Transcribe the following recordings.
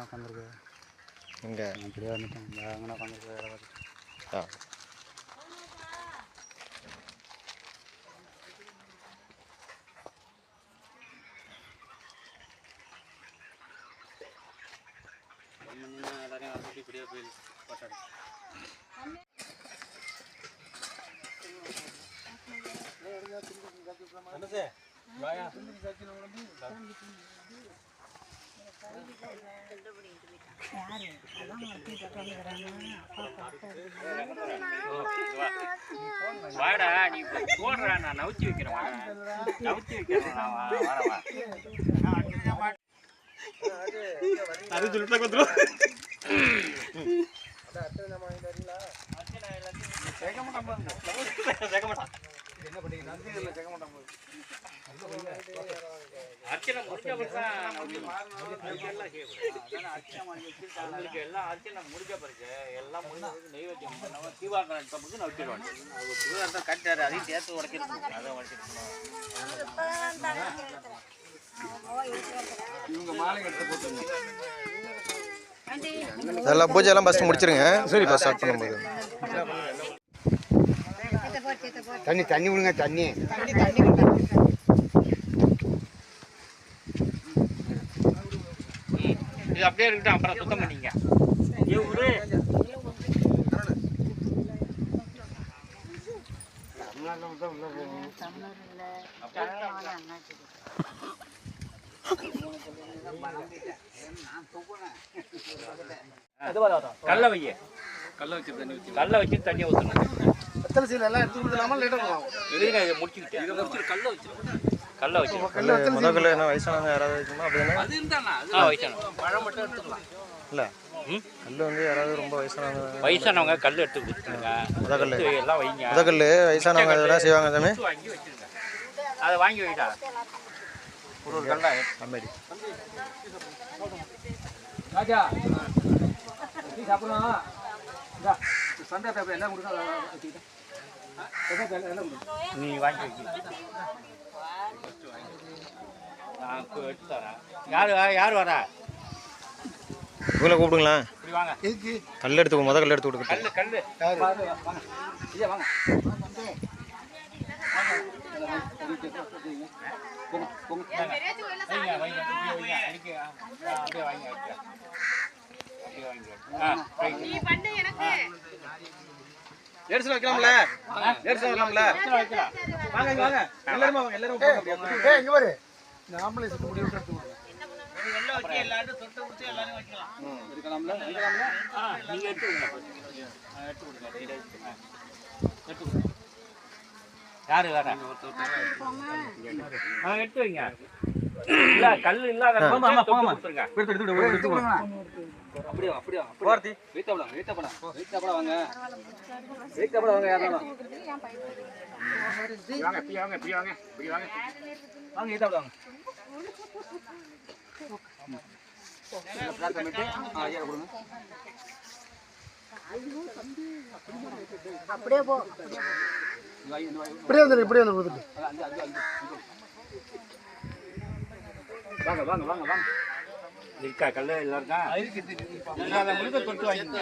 தான் உட்காந்துருக்கு இங்கே அப்படியே வந்துட்டேன் இந்த அங்கே உட்காந்துருக்கு வேலை பார்த்துட்டு ஆ எல்லாரையும் வந்துட்டு இப்படியே போய் போட்டாடு வாடா நீ போடுறா நான் நவுத்தி வைக்கிறேன் வாடா. நவுத்தி வைக்கிறேன் நான் வா- வரேன் வா. அது சொல்லிட்டு வந்துடும் அர்ச்சனை முடிஞ்ச பிறகு தான் எல்லாம் அர்ச்சனை முடிஞ்ச பிறகு எல்லாம் முடிஞ்ச நெய்வேத்தியம் பண்ணவன் தீபாவளி தப்புக்கு நவுத்திடுவாங்க அவங்க தீபாவளி கட்டாரு அதையும் சேர்த்து உடைக்கிறது அதை உடைச்சிட்டு எல்லாம் பூஜை எல்லாம் ஃபஸ்ட்டு முடிச்சிருங்க சரி ஸ்டார்ட் பண்ணும்போது தண்ணி தண்ணி விடுங்க தண்ணி இது அப்படியே இருக்கட்டும் அப்புறம் சுத்தம் பண்ணிங்க. கல்ல வைய கல்ல வச்சு தண்ணி ஊற்றி கல்ல வச்சு தண்ணி ஊற்றணும் எத்தனை சீல் எல்லாம் எடுத்து கொடுக்கலாமா? லேட்டாக போகலாம். இருங்க இதை முடிச்சுக்கிட்டு இதை முடிச்சு கல்ல வச்சு கல்ல வச்சு கல்லு என்ன வயசானவங்க யாராவது வைக்கணுமா அப்படின்னா ஆ வயசானவங்க பழம் மட்டும் எடுத்துக்கலாம் இல்லை ம்? கல் வந்து யாராவது ரொம்ப வயசானவங்க வயசானவங்க கல் எடுத்து கொடுத்துருங்க முத கல்லு. எடுத்து எல்லாம் வைங்க முத கல் வயசானவங்க எதனா செய்வாங்க சாமி எடுத்து வாங்கி வச்சிருங்க அதை வாங்கி வைடா ஒரு ஒரு கல்லா அம்மேடி ராஜா இந்தா சண்டை எல்லாம் கொடுக்க எல்லாம் கொடுங்க நீ வாங்கி வைக்க எடுத்து தரேன் யார் யார் வரா? இவங்களை கூப்பிடுங்களா? இப்படி வாங்க. எதுக்கு? கல் எடுத்து முத கல் எடுத்து யாரு? வாங்க ஐயா வாங்க. நேர்சல் வைக்கலாம்ல? நேர்சல் வைக்கலாம்ல வைக்கலாம், வைக்கலாம். வாங்க இங்க வாங்க. எல்லாரும் வாங்க எல்லாரும் போங்க அப்படியே ஏய் இங்க பாரு. நாமளே சுத்த முடியும் எடுத்துவாங்க எல்லாம் வச்சு எல்லாரும் தொட்டு கொடுத்து எல்லாரும் வைக்கலாம் இருக்கலாம்ல இருக்கலாம்ல ஆ நீங்க எடுத்து விடுங்க ஆ, எடுத்து கொடுங்க நீங்க எடுத்து. எடுத்து கொடுங்க யாரு வேற ஆ எடுத்து வைங்க இல்ல கல் இல்லாத கொடுத்துருங்க எடுத்து எடுத்து எடுத்து வாங்க அப்படியே அப்படியே வாங்க. வெயிட்டா போலாம் வெயிட்டா போலாம் வெயிட்டா போலாம் வாங்க வெயிட்டா போலாம் வாங்க யாரும் இப்படி வாங்க இப்படி வாங்க வாங்க இப்படி வாங்க வாங்க ஐயா கொடுங்க இப்படியே வந்து இப்படியே வந்து கொடுத்துட்டு வாங்க வாங்க வாங்க வாங்க இருக்கா. கல்லு எல்லாம் இருக்கா தொட்டு அப்படியே வைங்க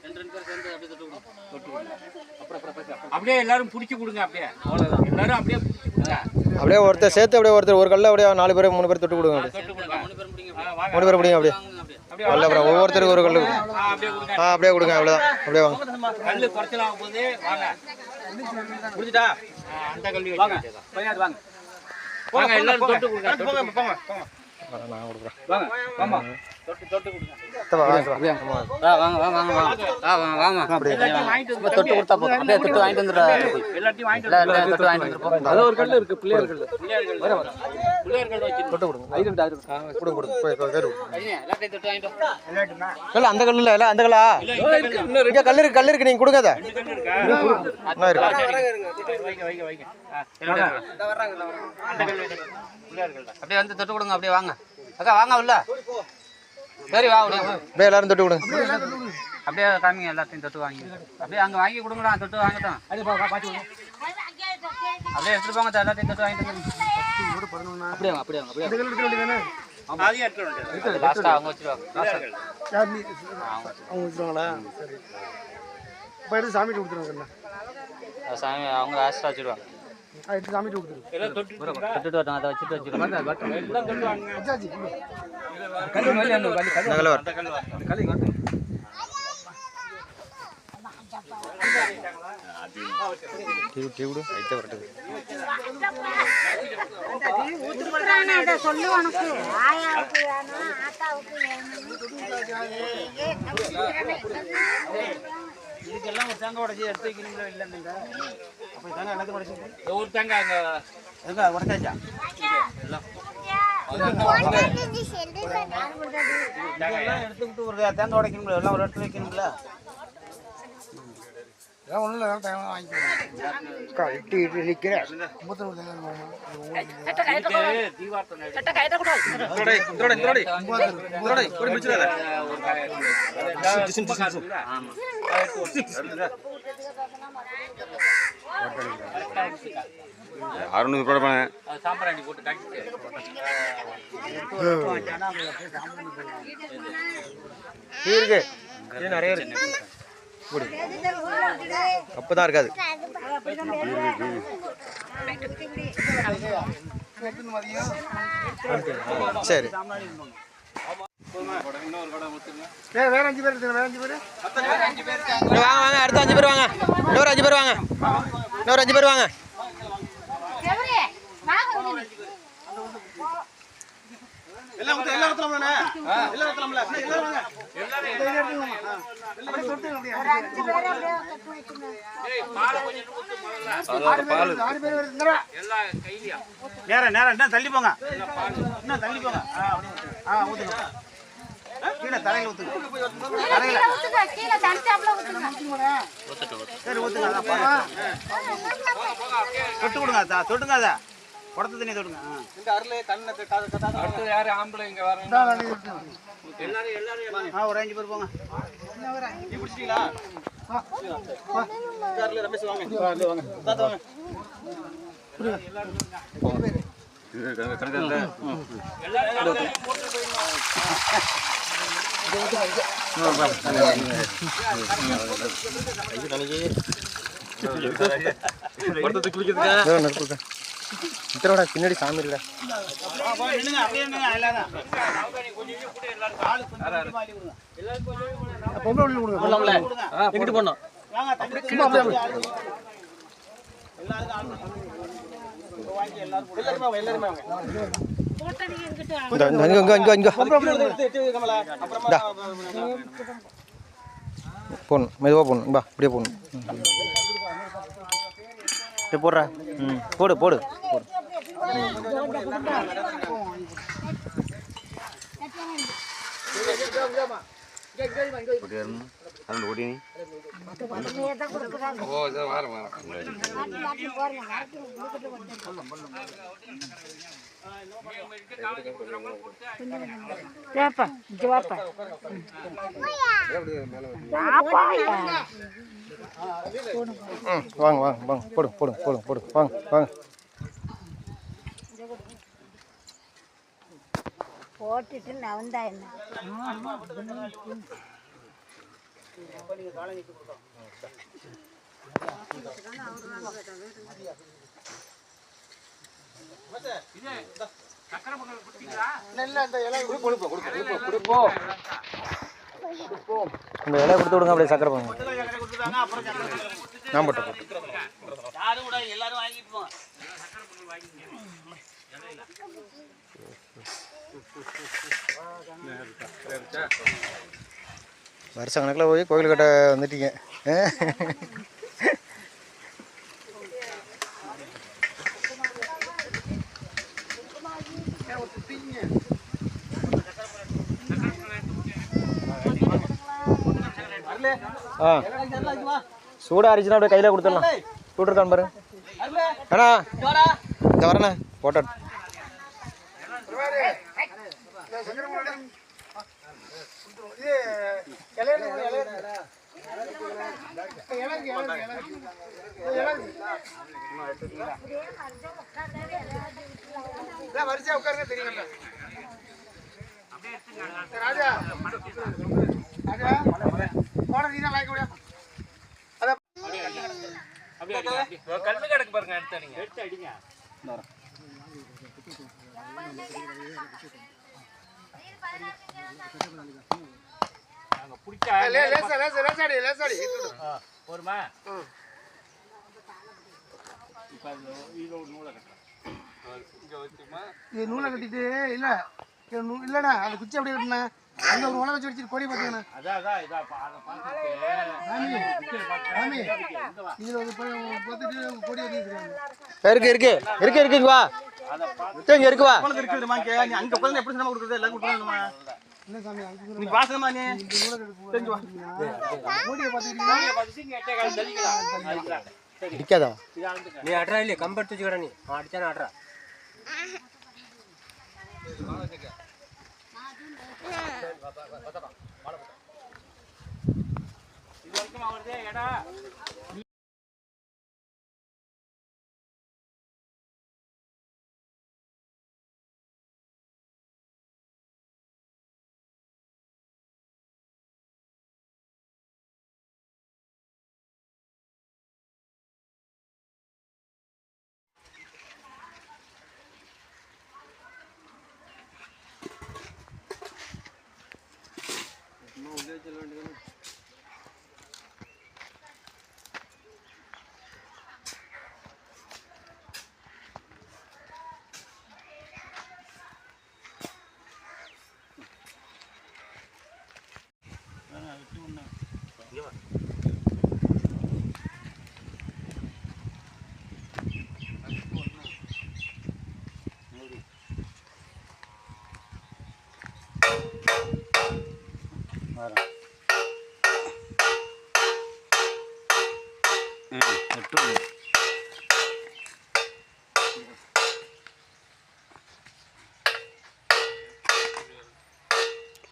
அப்படியே அப்படியே தொட்டு கொடுங்க தொட்டு கொடுங்க அப்புறம் அப்புறம் அப்புறம் அப்படியே எல்லாரும் பிடிச்சி கொடுங்க அப்படியே. அவ்வளோதான் எல்லாரும் அப்படியே பிடிச்சி கொடுங்க. அப்படியே ஒருத்தர் சேர்த்து அப்படியே ஒருத்தர் ஒரு கல்ல அப்படியே நாலு பேர் மூணு பேர் தொட்டு கொடுங்க அப்படியே. தொட்டு கொடுங்க. மூணு பேர் பிடிங்க அப்படியே. அல்ல அப்புறம் ஒவ்வொருத்தருக்கு ஒரு கல்லு. ஆ, அப்படியே கொடுங்க. ஆ அப்படியே கொடுங்க அவ்வளோதான் அப்படியே வாங்க. கல்லு குறைச்சலாம் போது வாங்க. முடிஞ்சுட்டா ஆ, அந்த கல்லு வாங்க. பையன் வாங்க. வாங்க எல்லாரும் தொட்டு கொடுங்க போங்க. போங்க வாங்க வாங்க, வாங்க. வாங்க வாங்க வாங்க வாங்க. ஆ வாங்க வாங்க. எல்லாத்தையும் வாங்கிட்டு வந்து தொட்டு கொடுத்தா போதும். அப்படியே தொட்டு வாங்கிட்டு வந்துடுறா. எல்லாத்தையும் வாங்கிட்டு இல்ல வந்து இல்ல தொட்டு வாங்கிட்டு வந்துருப்போம் அது ஒரு இருக்கு பிள்ளையார்கள் கொடுங்க. அந்த கல்லு இல்ல அந்த கல்லா? இங்க கல்லு இருக்கு கல்லு இருக்கு நீங்க கொடுங்க அதை. அப்படியே வந்து தொட்டு கொடுங்க அப்படியே வாங்க. அக்கா வாங்க உள்ள. சரி வா அப்படியே எல்லாரும் தொட்டு கொடுங்க. அப்படியே காமிங்க எல்லாத்தையும் தொட்டு வாங்கி அப்படியே அங்க வாங்கி கொடுங்கடா தொட்டு வாங்கட்டும். அப்படியே எடுத்துட்டு போங்க எல்லாத்தையும் தொட்டு வாங்கிட்டு. அப்படியே சாமி அவங்க லாஸ்ட்டாக வச்சிருவாங்க. தொட்டுட்டு வரட்டும் அதை வச்சுட்டு வச்சிருவாங்க. எல்லாம் தொட்டு சொல்லு உனக்கு ஆயாவுக்கு வேணும் ஆத்தாவுக்கு வேணும் இதுக்கெல்லாம் ஒரு தேங்காய் உடச்சி எடுத்து வைக்கணுங்களா அப்போ எல்லாத்தையும் உடச்சி ஒரு தேங்காய் அங்க உடச்சாச்சா எல்லாம் எடுத்துக்கிட்டு ஒரு தேங்காய் உடைக்கணுங்களா எல்லாம் ஒரு இடத்துல எல்லாம் ஒன்றும் இல்லை டைம் வாங்கிக்கிறேன் இட்டு நிற்கிறேன் அறுநூறு கூட பண்ணேன். சாம்பிராணி போட்டு இருக்கு நிறைய கப்பு தான் இருக்காது. சரி. வேற அஞ்சு பேர் வேற அஞ்சு பேர். வாங்க வாங்க. அடுத்த அஞ்சு பேர் வாங்க. இன்னொரு அஞ்சு பேர் வாங்க. இன்னொரு அஞ்சு பேர் வாங்க. எல்லாம் ஊத்து எல்லாம் ஊத்தலாம்லண்ணே எல்லாம் ஊத்தலாம்ல எல்லாம் வாங்க ஆறு பேர் வருதுங்கடா எல்லாம் கையிலயா நேரம் நேரம் என்ன தள்ளி போங்க. இன்னும் தள்ளி போங்க. ஆ அப்படியே ஊத்துங்க. ஆ ஊத்துங்க. ஆ, கீழே தலையில ஊத்துங்க. தலையில கீழே ஊத்துங்க சரி ஊத்துங்க அதான் பாருங்க. தொட்டு கொடுங்க அதான் தொட்டுங்க அதை. குடத்து தண்ணி தொடுங்க ஆ. அடுத்தது யாரு ஆம்பளை இங்க வரணும் எல்லாரும் எல்லாரும் ஆ ஒரு அஞ்சு பேர் போங்க கொடுங்க கொடுங்க எங்கிட்டு போனோம் வாங்க எல்லாருமே வாங்க. இந்த பின்னாடி சாமி இங்க இங்க இங்க இந்தா. மெதுவாக போகணும் பா இப்படியே போகணும் போடுறா ம் போடு போடு போடு இங்க வாப்பா வாங்க வாங்க வாங்க போடுங்க போடு போடுங்க போடுங்க வாங்க வாங்க. போட்டுட்டு நவந்தா என்ன? இந்த இலையை கொடுத்து விடுங்க அப்படியே சக்கரை கொடுங்க. நான் போட்டு போட்டு யாரும் கூட எல்லாரும் வாங்கிட்டு போங்க. வருஷ கணக்கில் போய் கோயில் கட்ட வந்துட்டீங்க. சூடாக அரிச்சுனா அப்படியே கையில் கொடுத்துடலாம். சூடு பாரு. அண்ணா இந்த வரண்ணா போட்டோ வரிசையா உட்காருங்க தெரியுங்க ராஜா. ராஜா. போன நீதான் வாய்க்க முடியாது கல்லு கிடக்கு பாருங்க எடுத்து அடிங்க. எடுத்து அடிங்க. நாங்க பிடிச்சா லே லேசா லேசா லேசாடி லேசாடி போருமா? ம். இப்ப அது இது ஒரு நூலை கட்டுறோம் இது நூலை கட்டிட்டு இல்ல இது நூ- இல்லண்ணா அந்த குச்சி அப்படியே கட்டினா அங்க ஒரு உலக வச்சு கொடி பார்த்தீங்கண்ணா அதான் அதான் இதா பா- அதை பார்த்துட்டு சாமி இதுல ஒரு பார்த்துட்டு கொடி வச்சிருக்காங்க இருக்கு இருக்கு இருக்கு இங்க வா இங்க இருக்கு வா அங்க உட்காந்து எப்படி சினிமா கொடுக்குறது எல்லாம் கொடுக்கணுமா என்ன சாமி அங்க நீ நூலை கட்டு தெரிஞ்சு வா கொடியை பார்த்துக்கிட்டீங்கன்னா பார்த்துட்டு இங்க எட்டே கால் தள்ளிக்கலாம் தள்ளிக்கலாம் சரி நிக்காதா இது ஆண்டுங்க நீ அட்ரா இல்லையே கம்பெடுத்து வச்சுக்கடா நீ அடிச்சானே அட்ரா ค่ะ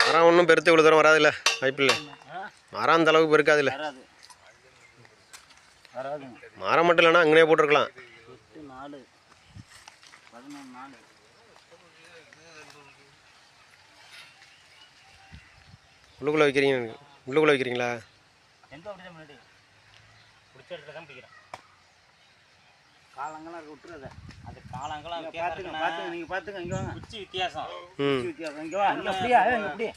மரம் ஒன்றும் பெருத்து இவ்வளோ தூரம் வராதுல்ல? வாய்ப்பு இல்லை. மரம் அந்த அளவுக்கு பெருக்காதுல்ல? மரம் மட்டும் இல்லைன்னா அங்கனே போட்டிருக்கலாம் எட்டு நாலு பதினொன்று நாலு உள்ளுக்குள்ளே வைக்கிறீங்க உள்ளுக்குள்ளே வைக்கிறீங்களா? எந்த அப்படிதான் முன்னாடி பிடிச்ச இடத்துல தான் பிடிக்கிறேன். காலங்களாம் இருக்கு விட்டுறத அது. காலங்களாம் பார்த்துங்க பார்த்துங்க நீங்கள் பார்த்துங்க இங்கே வாங்க. குச்சி வித்தியாசம். ம். குச்சி வித்தியாசம். இங்கே வா இங்கே அப்படியா? இங்கே அப்படியே.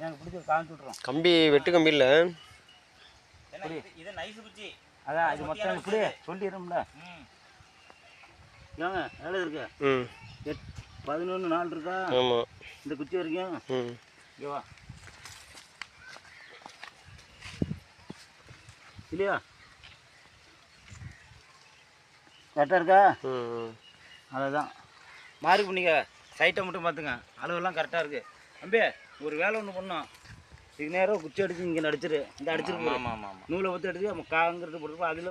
எனக்கு பிடிச்ச காமிச்சு விட்றோம் கம்பி வெட்டு கம்பி இல்லை? இது நைஸ் குச்சி அதான் இது மொத்தம் இப்படி சொல்லிடும்ல ஏங்க எவ்வளோ இருக்கு. ம். எட் பதினொன்று நாள் இருக்கா? ஆமாம் இந்த குச்சி வரைக்கும். ம். இங்கே வா. இல்லையா? கரெக்டாக இருக்கா? அதுதான் மார்க் பண்ணிக்க சைட்டை மட்டும் பார்த்துங்க. அளவெல்லாம் கரெக்டாக இருக்குது அம்பே ஒரு வேலை ஒன்று பண்ணோம் இதுக்கு நேரம் குச்சி அடிச்சு இங்கே அடிச்சிரு இந்த அடிச்சிருக்கு ஆமாம் ஆமாம் நூலை பற்றி அடிச்சு நம்ம காங்கிறது போட்டுருப்போம் அதில்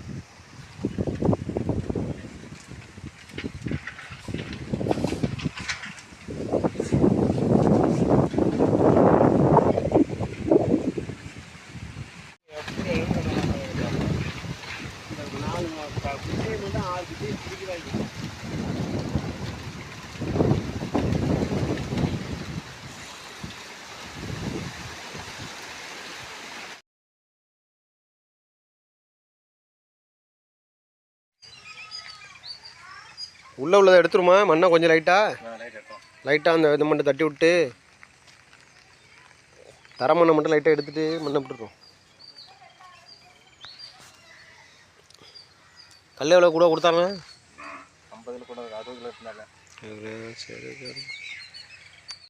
உள்ளே உள்ளதை எடுத்துருமா? மண்ணை கொஞ்சம் லைட்டாக லைட்டாக அந்த இது மட்டும் தட்டி விட்டு தர மண்ணை மட்டும் லைட்டாக எடுத்துட்டு மண்ணை விட்டுருக்கோம் கல் எவ்வளோ கூட கொடுத்தாங்க? ஐம்பதுல கூட அறுபதுல இருந்தாங்க. சரி சரி.